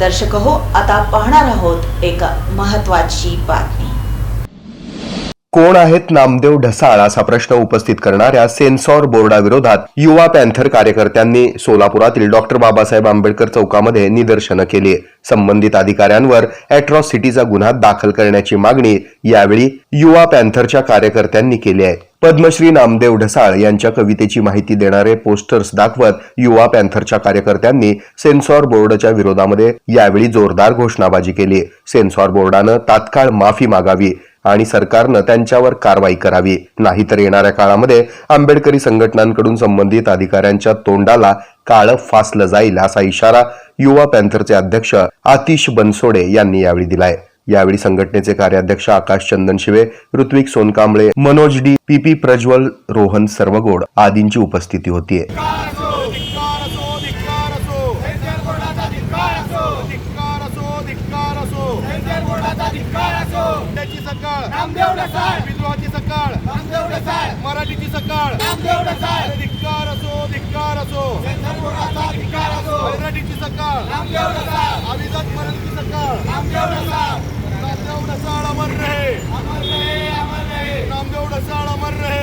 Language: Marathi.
दर्शक हो आता पाहणार आहोत एक महत्वाची बातमी. कोण आहेत नामदेव ढसाळ असा प्रश्न उपस्थित करणाऱ्या सेन्सॉर बोर्डाविरोधात युवा पॅन्थर कार्यकर्त्यांनी सोलापुरातील डॉक्टर बाबासाहेब आंबेडकर चौकामध्ये निदर्शनं केली. संबंधित अधिकाऱ्यांवर अॅट्रॉसिटीचा गुन्हा दाखल करण्याची मागणी यावेळी युवा पॅन्थरच्या कार्यकर्त्यांनी केली आहे. पद्मश्री नामदेव ढसाळ यांच्या कवितेची माहिती देणारे पोस्टर्स दाखवत युवा पॅन्थरच्या कार्यकर्त्यांनी सेन्सॉर बोर्डच्या विरोधामध्ये यावेळी जोरदार घोषणाबाजी केली. सेन्सॉर बोर्डानं तात्काळ माफी मागावी आणि सरकारनं त्यांच्यावर कारवाई करावी. नाहीतर येणाऱ्या काळामध्ये आंबेडकरी संघटनांकडून संबंधित अधिकाऱ्यांच्या तोंडाला काळं फासलं जाईल असा इशारा युवा पॅन्थरचे अध्यक्ष आतिश बनसोडे यांनी यावेळी दिलाय. यावेळी संघटनेचे कार्याध्यक्ष Akash Chandan Shive Rutvik Sonkamble Manoj D P P Prajwal Rohan Sarvagod आदींची उपस्थिती होती. मराठीची सकाळ धिक्कार असो धिक्कार असो मराठीची सकाळ अभिजात मराठीची सकाळ नामदेव ढसाळ अमर रहे नामदेव ढसाळ अमर रहे